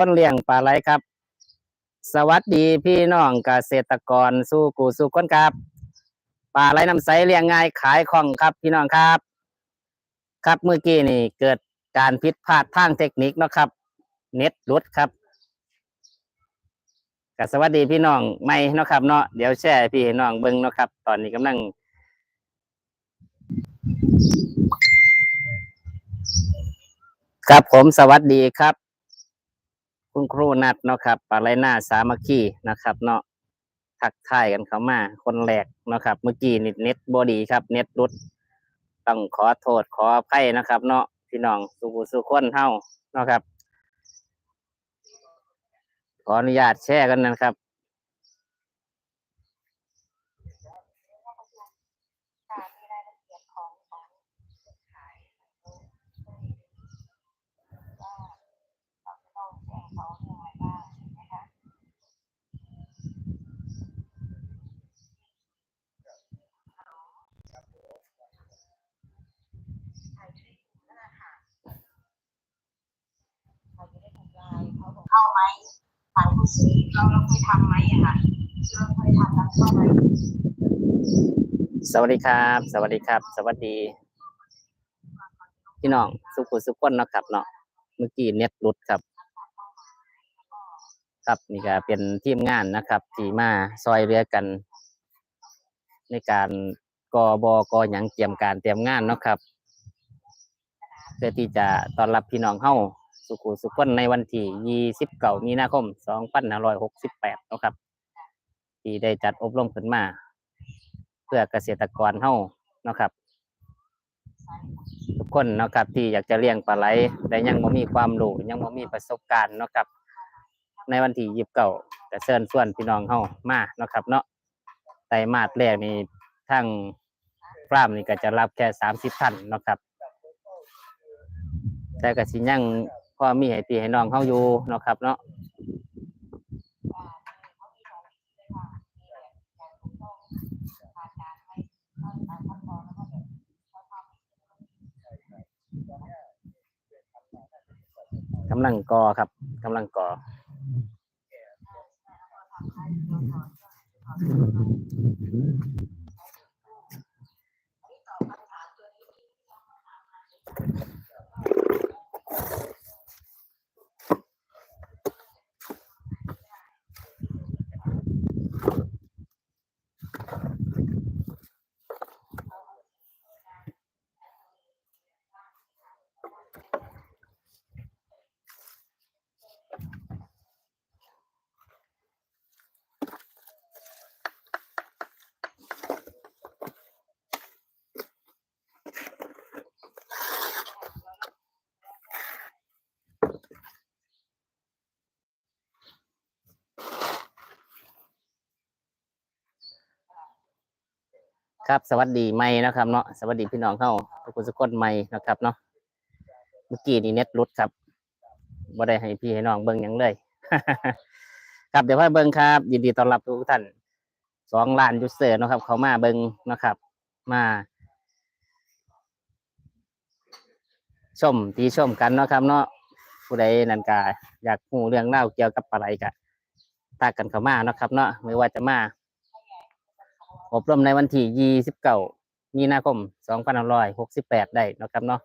ต้นเลี้ยงปลาไหลครับ สวัสดีพี่น้องเกษตรกรสู้กูสู้คนครับปลาไหลน้ำใสเลี้ยงง่ายขายของครับพี่น้องครับ ครับเมื่อกี้นี่เกิดการผิดพลาดทางเทคนิคเนาะครับ เน็ตหลุดครับก็สวัสดีพี่น้องใหม่เนาะครับเนาะเดี๋ยวแชร์พี่น้องเบิ้งเนาะครับ ตอนนี้กำลังครับผมสวัสดีครับ คุณครูนัดเนาะครับปาไรหน้าสามัคคีนะครับ เนาะทักทายกันเข้ามา คนแรกเนาะครับ เมื่อกี้นิดเน็ตบอดีครับเน็ตรุดต้องขอโทษขออภัยนะครับ เนาะพี่น้องสุขุสุขคนเฮาเนาะครับ ขออนุญาตแชร์กันนะครับ ค่ะมีรายละเอียดของของขายว่าเราจะต้องแจ้งเขาเรื่องอะไรบ้างนะคะ เข้าไหมฝ่ายผู้ซื้อ เราเราเคยทำไหมอะค่ะเราเคยทำแล้วเข้าไหมสวัสดีครับ สวัสดีครับ สวัสดีพี่น้องสุขุสุขคนเนาะครับเนาะเมื่อกี้เน็ตหลุดครับ ครับนี่ก็เป็นทีมงานนะครับที่มาซอยเรือกัน ในการกอบกอหยังเตรียมการเตรียมงานเนาะครับ เพื่อที่จะต้อนรับพี่น้องเฮา สุขุสุขนในวันที่ 29 มีนาคม 2568นะครับ ที่ได้จัดอบรมขึ้นมา เพื่อเกษตรกรเฮานะครับ ทุกคนนะครับที่อยากจะเลี้ยงปลาไหลแต่ยังบ่มีความรู้ยังบ่มีประสบการณ์นะครับ ในวันที่ยีิบเก้าจะเชิญชวนพี่น้องเฮามานะครับ เนาะไตรมาสแรกนี่ทั้งฟาร์มนี่ก็จะรับแค่สามสิบท่านนะครับแต่ก็สิยัง พ่อมีให้พี่ให้น้องเฮาอยู่เนาะครับ เนาะกำลังกอครับกำลังกอ ครับสวัสดีไม่นะครับเนาะสวัสดีพี่น้องเฮาทุกคนทุกคนไม่นะครับเนาะเมื่อกี้นี่เน็ตหลุดครับบ่ได้ให้พี่ให้น้องเบิ่งยังเลย ครับเดี๋ยวพ่อเบิ่งครับ ยินดีต้อนรับทุกท่านสองล้านยูเซอร์นะครับ เขามาเบิ่งนะครับ มาชมตีชมกันนะครับ เนาะผู้ใดนันกาอยากรู้เรื่องเล่าเกี่ยวกับอะไรกะตากันเข้ามานะครับ เนาะไม่ว่าจะมา อบรมในวันที่29มีนาคม2568 ได้นะครับเนาะ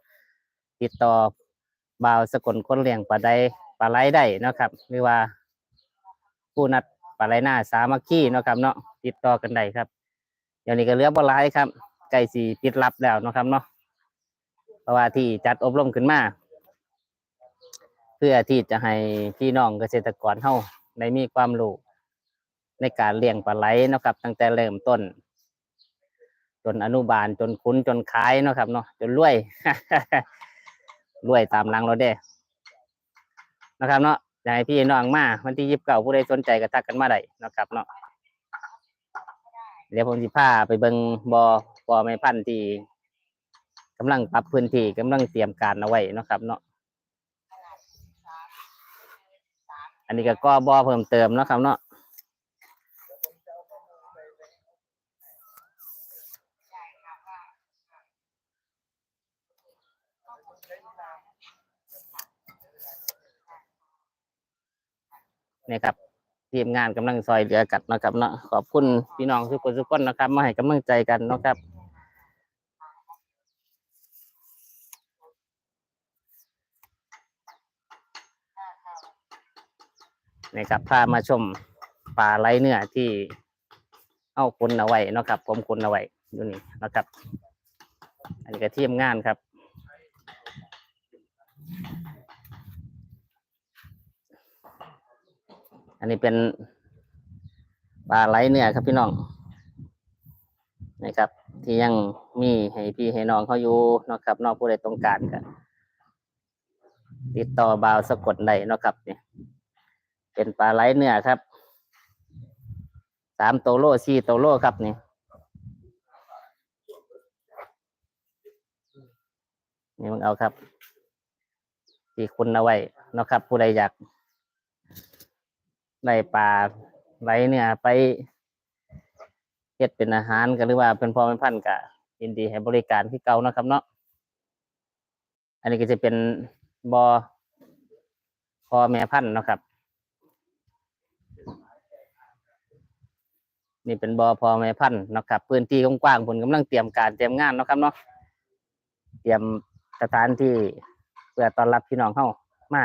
ติดต่อบ่าวสกลคนเลี้ยงปลาไดปลาไหลได้นะครับ หรือว่าผู้นัดปลาไหลหน้าสามัคคีนะครับเนาะติดต่อกันได้ครับเดี๋ยวนี้ก็เลือบ่หลายครับใกล้สิปิดรับแล้วนะครับเนาะเพราะว่าที่จัดอบรมขึ้นมาเพื่อที่จะให้พี่น้องเกษตรกรเฮาได้มีความรู้ ในการเลี้ยงปลาไหลนะครับ ตั้งแต่เริ่มต้น จนอนุบาลจนคุ้นจนขายนะครับเนาะจนรวยรวยตามลังเราเด้นะครับ เนาะอยากให้พี่น้องมาวันที่ยิบเก่าผู้ใดสนใจก็ทักกันมาได้นะครับเนาะเดี๋ยวผมสิพาไปเบิงบอบอไม้พันธุ์ที่กำลังปรับพื้นที่กำลังเตรียมการเอาไว้นะครับ เนาะอันนี้ก็ก็บอเพิ่มเติมนะครับ เนาะ นี่ครับทีมงานกำลังซอยเหลือกันนะครับเนาะขอบคุณพี่น้องทุกคนทุกคนนะครับ มาให้กำลังใจกันนะครับนี่ครับพามาชมปลาไหลเนื้อที่เอาคุณเอาไว้นะครับผมคุณเอาไว้อยู่นี่นะครับ อันนี้ก็ทีมงานครับ อั นนี้เป็นปลาไหลเนื้อครับพี่น้องนะครับ ที่ยังมีให้พี่ให้น้องเขาอยู่นะครับนอกผู้ใดต้องการก็ติดต่อบาวสะกดได้นะครับเนี่ยเป็นปลาไหลเนื้อครับสามโตโลสี่โตโลครับนี่นี่มึงเอาครับ ที่คุณเอาไว้นะครับ ผู้ใดอยาก ได้ปลาไหลเนื้อไปเฮ็ดเป็นอาหารกันหรือว่าเป็นพอเป็นพันธุ์กะยินดีให้บริการที่เก่านะครับเนาะอันนี้ก็จะเป็นบอพอแม่พันธุ์นะครับ นี่เป็นบอพอแม่พันธุ์นะครับ พื้นที่กว้างๆผมกำลังเตรียมการเตรียมงานนะครับเนาะเตรียมสถานที่เพื่อต้อนรับพี่น้องเข้ามา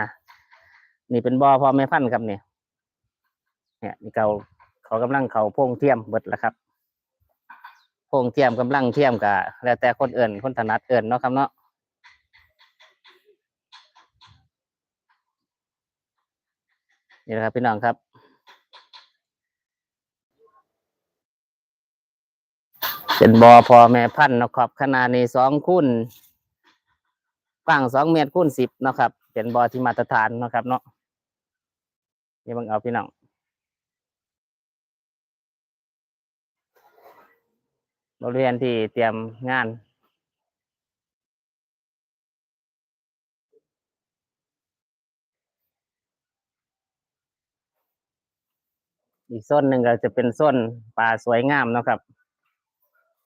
นี่เป็นบอพอแม่พันธุ์ครับเนี่ย เนี่ยนี่เขาเขากำลังเขาโพงเทียมเบิดแล้วครับโพงเทียมกำลังเทียมกับแล้วแต่คนเอื่นคนถนัดเอื่นเนาะครับเนาะนี่นะครับพี่น้องครับเป็นบอพอแม่พันธุ์นะครับขนาดในสองคูณกว้างสองเมตรคูณสิบเนาะครับ เป็นบอที่มาตรฐานเนาะครับเนาะนี่บังเอาพี่น้อง บริเวณที่เตรียมงานอีกโซนหนึ่งก็จะเป็นโซนป่าสวยงามเนาะครับ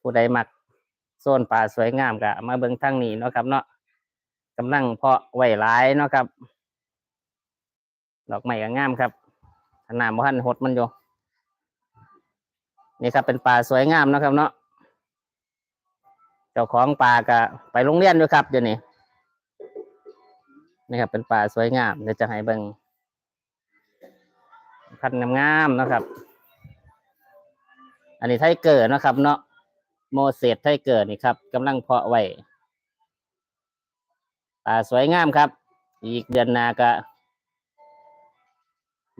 ผู้ใดมักโซนป่าสวยงามก็มาเบิ่งทางนี้เนาะครับเนาะกำลังเพาะไว้หลายเนาะครับ ดอกไม้ก็งามครับขนาดบ่ทันหดมันอยู่นี่ครับเป็นป่าสวยงามเนาะครับเนาะ เจ้าของป่าก็ไปโรงเรียนอยู่ครับเดี๋ยวนี้นี่ครับเป็นป่าสวยงามเดี๋ยวจะให้เบิ่งพันธุ์งามๆนะครับ อันนี้ไทเกอร์เนะครับ เนาะโมเสสไทเกอร์นี่ครับกำลังเพาะไว้ป่าสวยงามครับ อีกเดือนหนาก็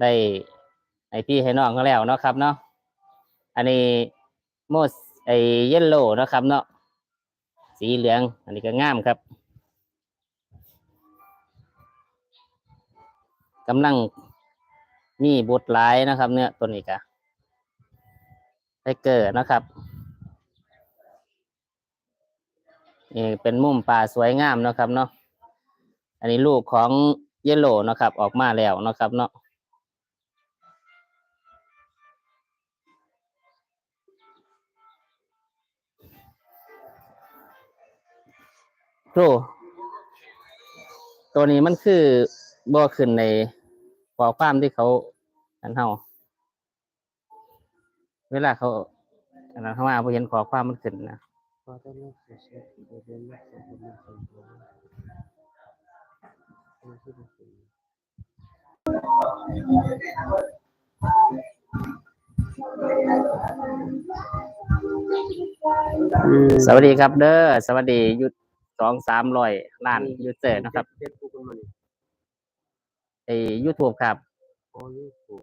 ได้ให้พี่ให้น้องเขาแล้วเนาะครับเนาะ อันนี้โมสไอเยลโล่นะครับ เนาะ สีเหลือง อันนี้ก็งามครับกำลังมีบุตรหลายนะครับ เนี่ยตัวนี้ก็ไทเกอร์นะครับนี่เป็นมุมป่าสวยงามนะครับเนาะอันนี้ลูกของเยลโล่นะครับ ออกมาแล้วนะครับเนาะ ครูตัวนี้มันคือบ่ขึ้นในขอความที่เขาอันเฮาเวลาเขาอันนั้นเข้ามาพอเห็นขอความมันขึ้นนะสวัสดีครับเด้อสวัสดียุด สองสามร้อยล้านยูเซอร์นะครับเด็ดพวกมันไอ้ยูทูบครับโอ้ยถูก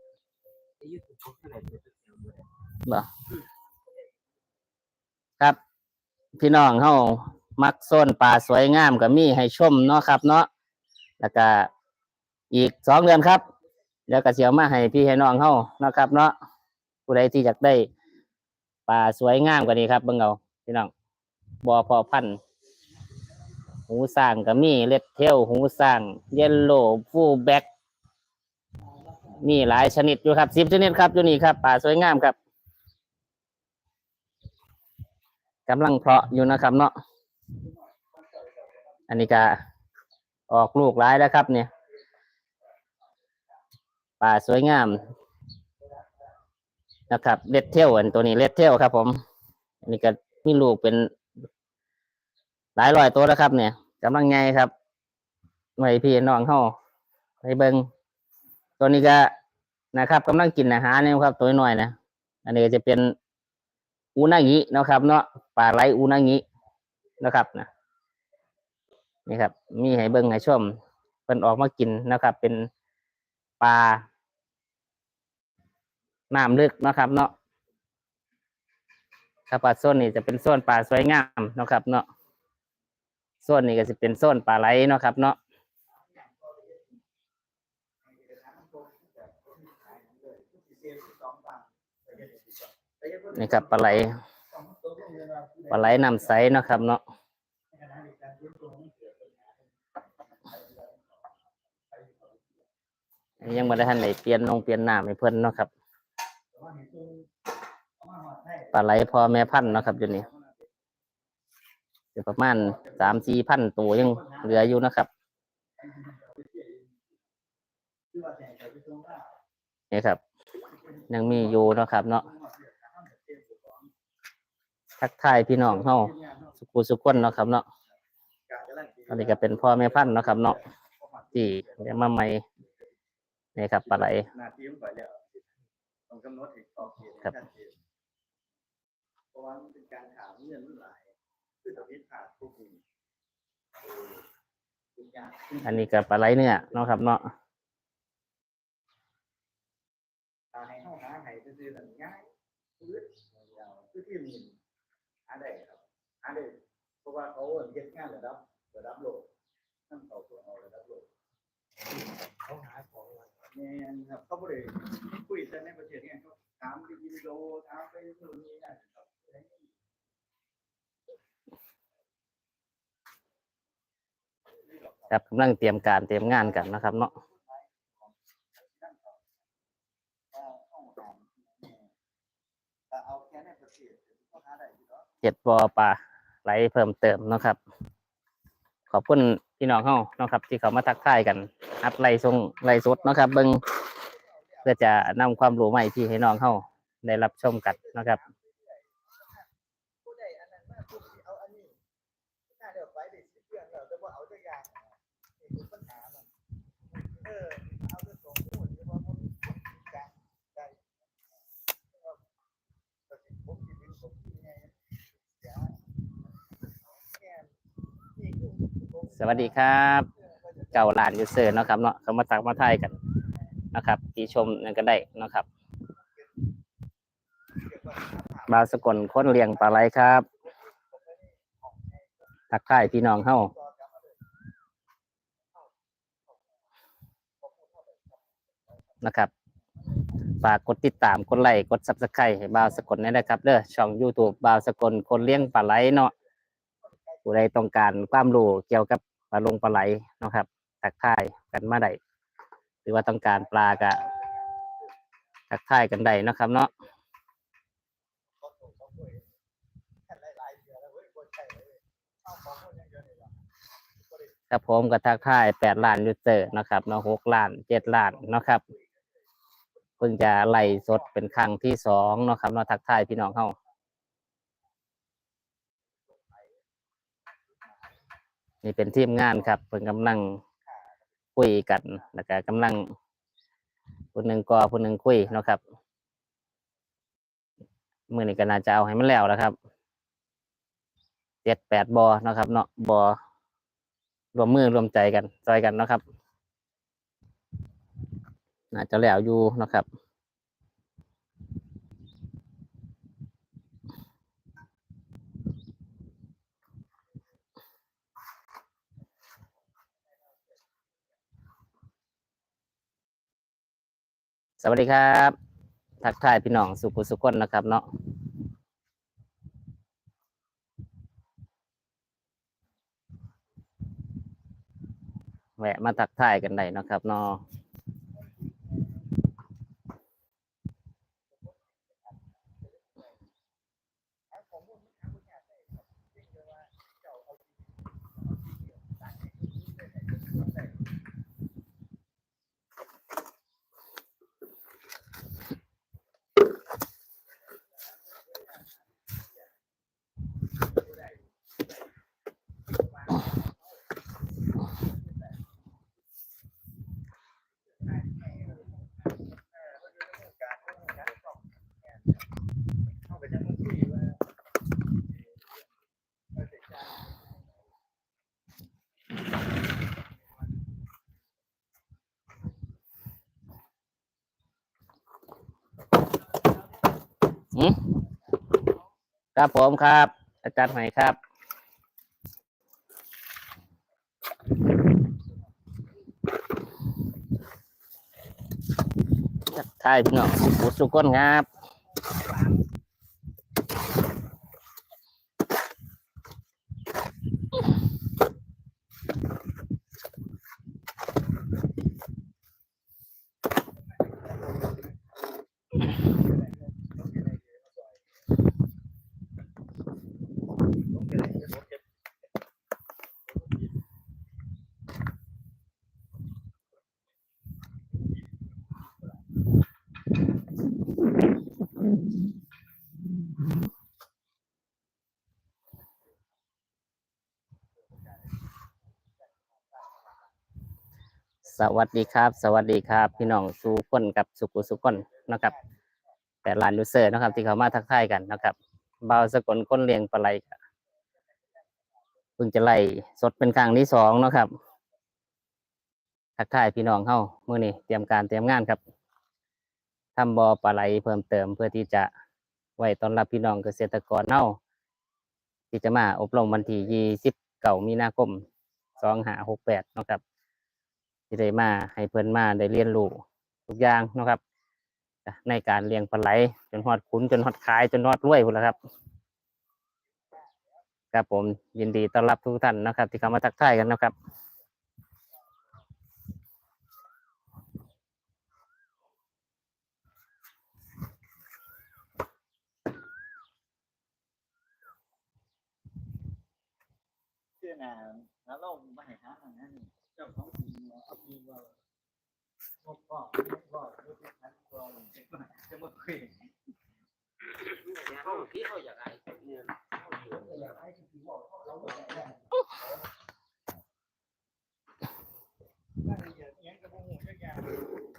ไอ้ยุทธพวกอะไรเด็ดเดียวเลยบ่ครับ พี่น้องเฮามักโซนป่าสวยงามก็มีให้ชมเนาะครับ เนาะแล้วก็อีกสองเดือนครับเดี๋ยวก็เสียวมาให้พี่ให้น้องเฮาเนาะครับ เนาะผู้ใดที่อยากได้ป่าสวยงามกว่านี้ครับเบิ่งเอาพี่น้องบอพอพันธุ์ หูสร้างก็มีเล็ดเทลหูสร้าง เยลโล่ฟูแบ็กมีหลายชนิดอยู่ครับสิบชนิดครับอยู่นี่ครับ ป่าสวยงามครับกำลังเพาะอยู่นะครับ เนาะอันนี้ก็ออกลูกร้ายแล้วครับ เนี่ย ป่าสวยงามนะครับเล็ดเทลอันตัวนี้เล็ดเทลครับ ผม อันนี้ก็มีลูกเป็น หลายร้อยตัวแล้วครับ เนี่ยกำลังไงครับไว้พี่น้องเข้าไปเบิงตัวนี้ก็นะครับกำลังกินอาหารเนี่ยครับ ตัวน้อยนะอันนี้จะเป็นอูนางินะครับ เนาะปลาไหลอูนางินะครับนะนี่ครับ มีให้เบิงให้ชมเพิ่นออกมากินนะครับ เป็นปลาน้ำลึกนะครับ เนาะปลาโซนนี้จะเป็นโซนปลาสวยงามนะครับ เนาะ โซนนี้ก็จะเป็นโซนปลาไหลเนาะครับ เนาะนี่ครับปลาไหลปลาไหลน้ำใสเนาะครับ เนาะยังไม่ได้ทันไหนเปลี่ยนนงเปลี่ยนหน้ำให้เพิ่นเนาะครับปลาไหลพอแม่พันเนาะครับอยู่นี่ เดี๋ยวประมาณสามสี่พันตัวยังเหลืออยู่นะครับนี่ครับ ยังมีอยู่นะครับ เนาะทักทายพี่น้องเฮาสุขุสุขคนเนาะครับ เนาะอันนี้ก็เป็นพ่อแม่พันธุ์เนาะครับ เนาะที่เดี๋ยวมาใหม่นี่ครับปลาไหลครับเพราะว่ามันเป็นการถามเงินมันหลาย คือถ้าผิดพลาดพวกนี้เออทุกอย่างอันนี้ก็ปลาไหลเนื้อเนาะครับเนาะถ้าให้เฮาหาให้ซื่อๆนั่นง่ายคือคือที่มีหาได้ครับหาได้เพราะว่าเขาเฮ็ดงานระดับระดับโลกนั่นเขาตัวเอาระดับโลกเขาหาของมาแม่นครับเขาบ่ได้คุยแต่ในประเทศเนี่ยเขาถามวิดีโอถามไปนู่นนี่นั่นครับ ครับกำลังเตรียมการเตรียมงานกันนะครับ เนาะเจ็ดบอปลาไหลเพิ่มเติมนะครับ ขอบคุณพี่น้องเฮานะครับ ที่เขามาทักทายกัน อัดไล่ทรงไล่สดนะครับ เบิงเพื่อจะนำความรู้ใหม่ที่ให้น้องเฮาได้รับชมกันนะครับ ผู้ใดอันนั้นมาผู้ที่เอาอันนี้น่าเดี๋ยวไปได้สิเพื่อนแล้วแต่ว่าเอาตัวอย่างนี่คือปัญหามันเออเอาตัวสองผู้ที่ว่ามันกลางได้ก็สิผมสิเป็นผมที่ไงเสียแค่นี่คือผม สวัสดีครับ เก่าหลานยูเซอร์เนาะครับเนาะเขามาตักมาทายกันนะครับที่ชมนั่นก็ได้เนาะครับบาวสกลคนเลี้ยงปลาไหลครับทักทายพี่น้องเฮานะครับฝากกดติดตามกดไลค์กดซับสไครต์ให้บาวสกลได้นะครับเด้อช่อง YouTube บาวสกลคนเลี้ยงปลาไหลเนาะผู้ใดต้องการความรู้เกี่ยวกับ ปลาลงปลาไหลนะครับทักทายกันมาได้หรือว่าต้องการปลากะทักทายกันได้นะครับ เนาะครับผมก็ทักทายแปดล้านยูเซอร์นะครับเนาะหกล้านเจ็ดล้านนะครับเพิ่งจะไล่สดเป็นครั้งที่สองนะครับเนาะทักทายพี่น้องเฮา นี่เป็นทีมงานครับเพิ่งกำลังคุยกันแล้วก็กำลังคนหนึ่งกอคนหนึ่งคุยเนาะครับมือนี้ก็น่าจะเอาให้มันแล้วแล้วครับเจ็ดแปดบอเนาะครับ เนาะบอรวมมือรวมใจกันจอยกันเนาะครับ น่าจะแล้วอยู่เนาะครับ สวัสดีครับ ทักทายพี่น้องสุขุสุคนนะครับเนาะแวะมาทักทายกันได้นะครับเนาะ ครับผมครับ อาจารย์ไหมครับ ทักทายพี่น้องสุขุสุขคนครับ สวัสดีครับ สวัสดีครับ พี่น้องสุขคนกับสุขุสุขคนนะครับ แต่ลานยูเซอร์นะครับ ที่เขามาทักทายกันนะครับเบาสกลก้นเลียงปลาไหลเพิ่งจะไล่สดเป็นครั้งที่สองนะครับทักทายพี่น้องเข้ามื่อนี้เตรียมการเตรียมงานครับทำบอปลาไหลเพิ่มเติมเพื่อที่จะไว้ต้อนรับพี่น้องเกษตรกรเน่าที่จะมาอบรมวันที่ยี่สิบเก้ามีนาคมสองหาหกแปดนะครับ ที่ได้มาให้เพื่อนมาได้เรียนรู้ทุกอย่างนะครับ ในการเลี้ยงปลาไหลจนหอดคุ้นจนหอดขายจนหอดรวยพุ่นละครับครับผมยินดีต้อนรับทุกท่านนะครับ ที่เข้ามาทักทายกันนะครับ อนาแล้วเราไม่ให้หาทางนั้นเจ้าของทีมเอาทีมว่าพวกพ่อพวกพ่อพวกที่ทันพ่อจะมาคุยเขาพี่เขาอยากไอ้เนี่ยรายละเอียดเอียงกับพวกหูจักอย่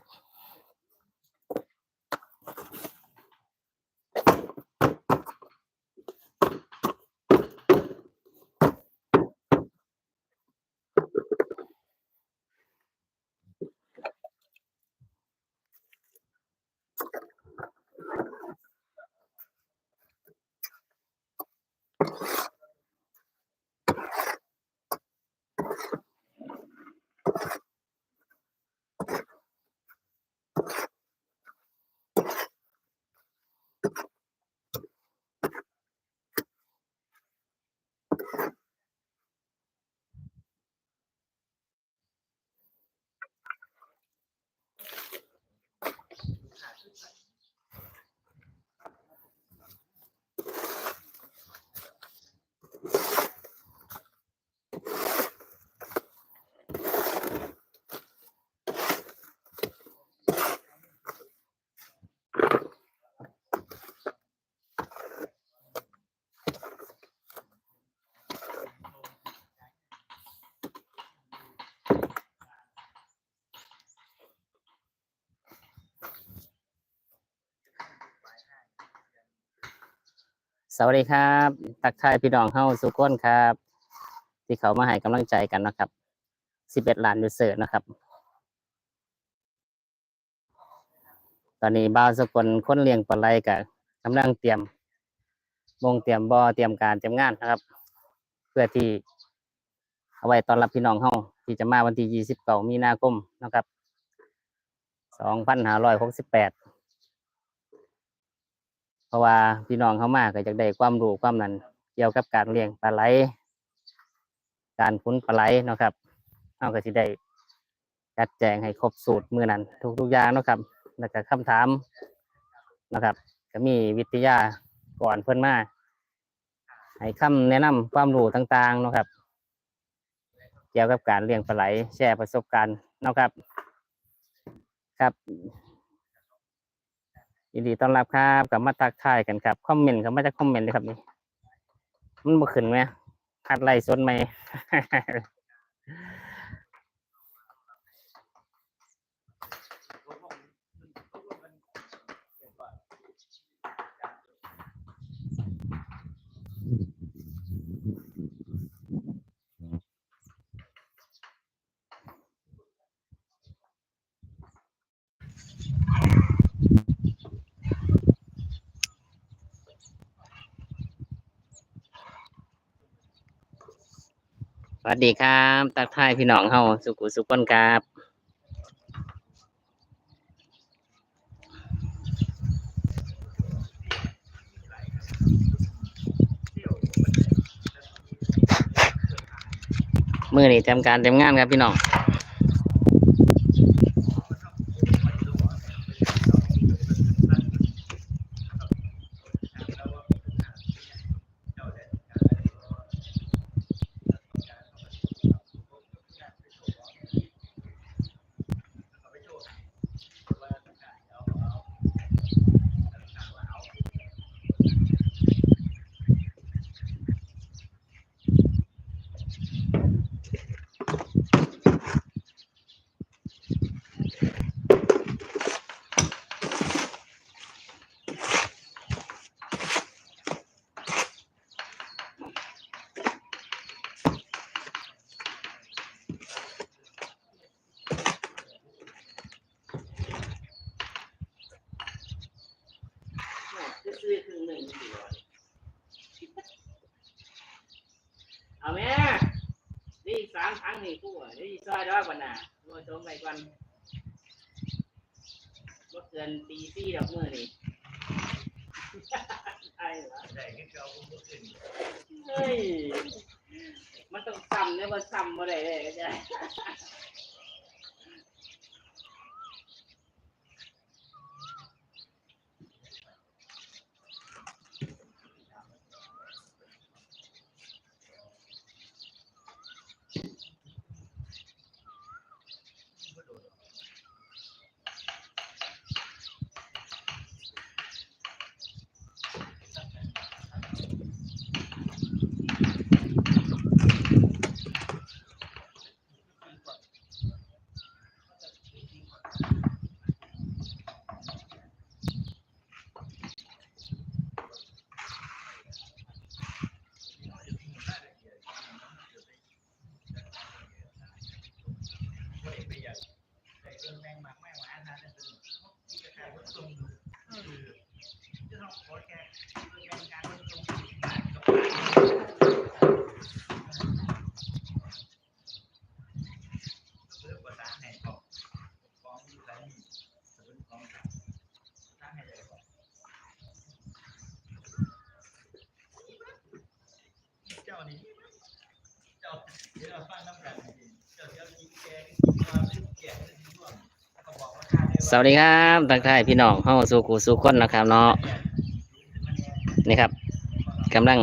สวัสดีครับทักทายพี่น้องเฮาสุขคนครับ ที่เขามาให้กำลังใจกันนะครับสิบเอ็ดล้านยูเซอร์นะครับ ตอนนี้บ่าวสกลคนเลี้ยงปลาไหลกับกำลังเตรียมวงเตรียมบ่อเตรียมการเตรียมงานนะครับ เพื่อที่เอาไว้ตอนรับพี่น้องเฮาที่จะมาวันที่ยี่สิบเก้ามีนาคมนะครับสองพันห้าร้อยหกสิบแปด เพราะว่าพี่น้องเขามากก็จะได้ความรู้ความนั้นเกี่ยวกับการเลี้ยงปลาไหล การคุ้นปลาไหลเนาะครับเขาก็จะได้จัดแจงให้ครบสูตรมือนั้น ทุกๆอย่างเนาะครับแล้วก็คำถามนะครับ ก็มีวิทยาก่อนเพิ่อนมาให้คำแนะนำความรู้ต่างๆเนาะครับ เกี่ยวกับการเลี้ยงปลาไหลแชร์ประสบการณ์เนาะครับ ครับ ยินดีต้อนรับครับกลับมาทักทายกันครับ คอมเมนต์ครับมาจากคอมเมนต์เลยครับนี่มันบ่ขึ้นไหมคัดไล่สนไหม สวัสดีครับตักทายพี่น้องเฮาสุขุสุขคนครับมือนี้ทำการเต็มงานครับพี่น้อง นี่กูอะนี่ซอยดอกวันน่ะรวชมไปก่อนรถเกินตีซี่ดอกมือนี่ใช่เหรอได้ที่เราพูดถึงเฮ้ยมันต้องซ้ำเนี่ยมันซ้ำมาได้เลยก็ได้ แต่เรื่องแรงมากไม่หวานนะนั่นคือที่จะขายรถตรงคือที่เราขอแค่เรื่องแรงการรถตรงเรื่องภาษาไหนก็ฟ้องอยู่แล้วนี่สมมติฟ้องกันภาษาไหนเลยก็เจ้านี่เจ้าเดี๋ยวเราฟังน้ำกันเจ้าเจ้ากินแกงความเป็นแกงเป็นร่วงก็บอกว่าค่าได้สวัสดีครับทักทายพี่น้องเฮาสู่กูสู่คนนะครับเนาะนี่ครับกำลัง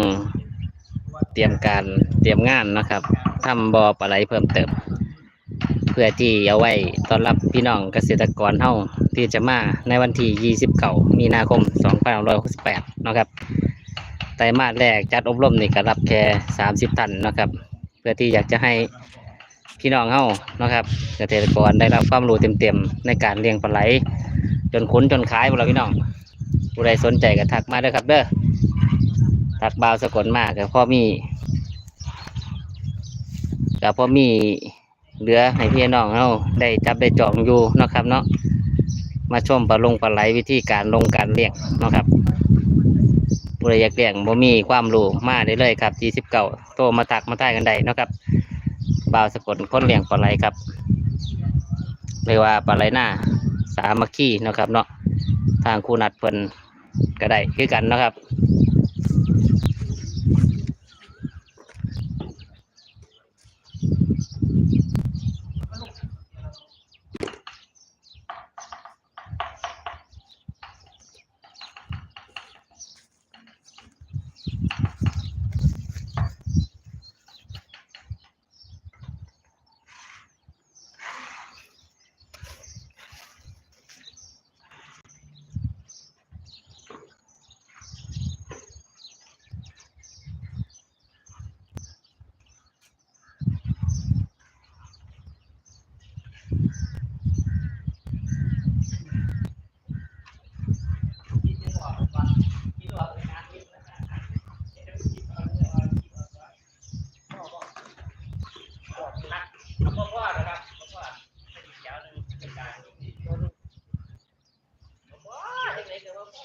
เตรียมการเตรียมงานนะครับทำบ่อปลาไหลเพิ่มเติม เพื่อที่เอาไว้ต้อนรับพี่น้องเกษตรกรเฮาที่จะมาในวันที่29มีนาคม2568นะครับไตรมาสแรกจัดอบรมนี่ก็รับแค่30ตันนะครับ เพื่อที่อยากจะให้พี่น้องเฮานะครับ เกษตรกรได้รับความรู้เต็มๆในการเลี้ยงปลาไหล จนคุ้นจนขายหมดแล้วพี่น้องผู้ใดสนใจก็ทักมาเด้อครับ เด้อทักบ่าวสกลมากก็พ่อมีก็พ่อมีเหลือให้พี่น้องเฮาได้จับได้จองอยู่นะครับเนาะมาชมปลาลงปลาไหลวิธีการลงการเลี้ยงนะครับ บริยากเลี้ยงบ่มีความรู้มาได้เลยครับ29โตมาตักมาใต้กันได้นะครับบ่าวสกลค้นเลี้ยงปลาไหลครับเรียกว่าปลาไหลหน้าสามัคคีนะครับเนาะทางครูนัดเพิ่นก็ได้คือกันนะครับ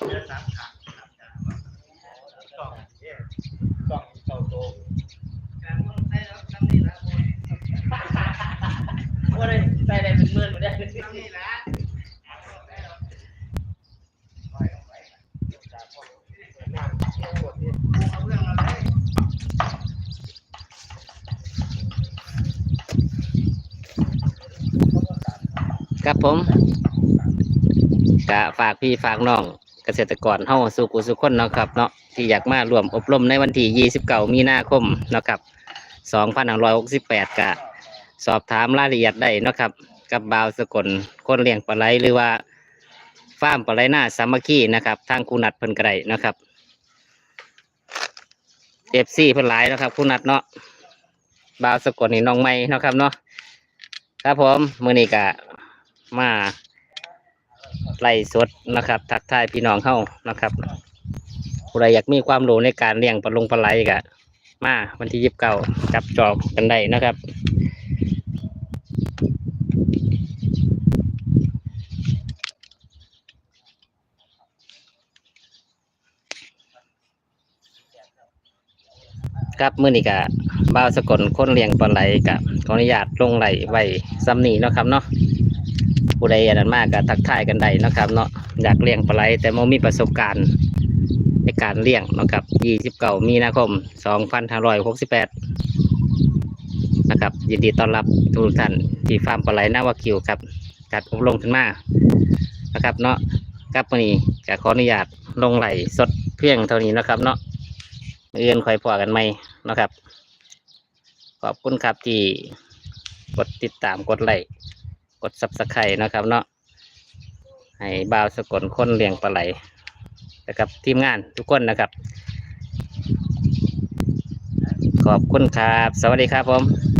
เดือนสามขาครับกล่องเนี่ยกล่องเต่าโต การเมืองไทยเราทำนี่นะผม ผมกะฝากพี่ฝากน้องเกษตรกรเฮาสุกุสุคนเนาะครับเนาะที่อยากมารวมอบรมในวันที่29มีนาคมเนาะครับ2568กะสอบถามรายละเอียดได้เนาะครับ กับบาวสกลคนเลี้ยงปลาไหลหรือว่าฟาร์มปลาไหลหน้าสามัคคีนะครับ ทางคูนัดเพิ่นกระไดนะครับเอฟซีเพิ่นหลายนะครับคูนัดเนาะบาวสกลนี่น้องใหม่เนาะครับเนาะครับผมมือนี้ก็ มาไล่สดนะครับ ทักทายพี่น้องเฮานะครับผู้ใดอยากมีความรู้ในการเลี้ยงปลาลงปลาไหลก็มาวันที่ยิบเก้าจับจอบกันได้นะครับ ครับมื้อนี้ก็บ่าวสกลค้นเลี้ยงปลาไหลกับขออนุญาตลงไหลไว้ซ้ำนี้นะครับเนาะ ผู้ใดอันนั้นมากก็ทักทายกันได้นะครับ เนาะอยากเลี้ยงปลาไหลแต่บ่มีประสบการณ์ในการเลี้ยงนะครับ29มีนาคม 2568 นะครับ ยินดีต้อนรับทุกท่านที่ฟาร์มปลาไหลนาวากิวครับจัดอบรมขึ้นมานะครับเนาะครับมื้อนี้ก็ขออนุญาตลงไหลสดเพียงเท่านี้นะครับ เนาะมื่อนคอยพอกันไหมนะครับ ขอบคุณครับที่กดติดตามกดไลค์ กดซับสไครต์นะครับ เนาะให้บ่าวสกลคนเลี้ยงปลาไหลนะครับทีมงานทุกคนนะครับ ขอบคุณครับ สวัสดีครับผม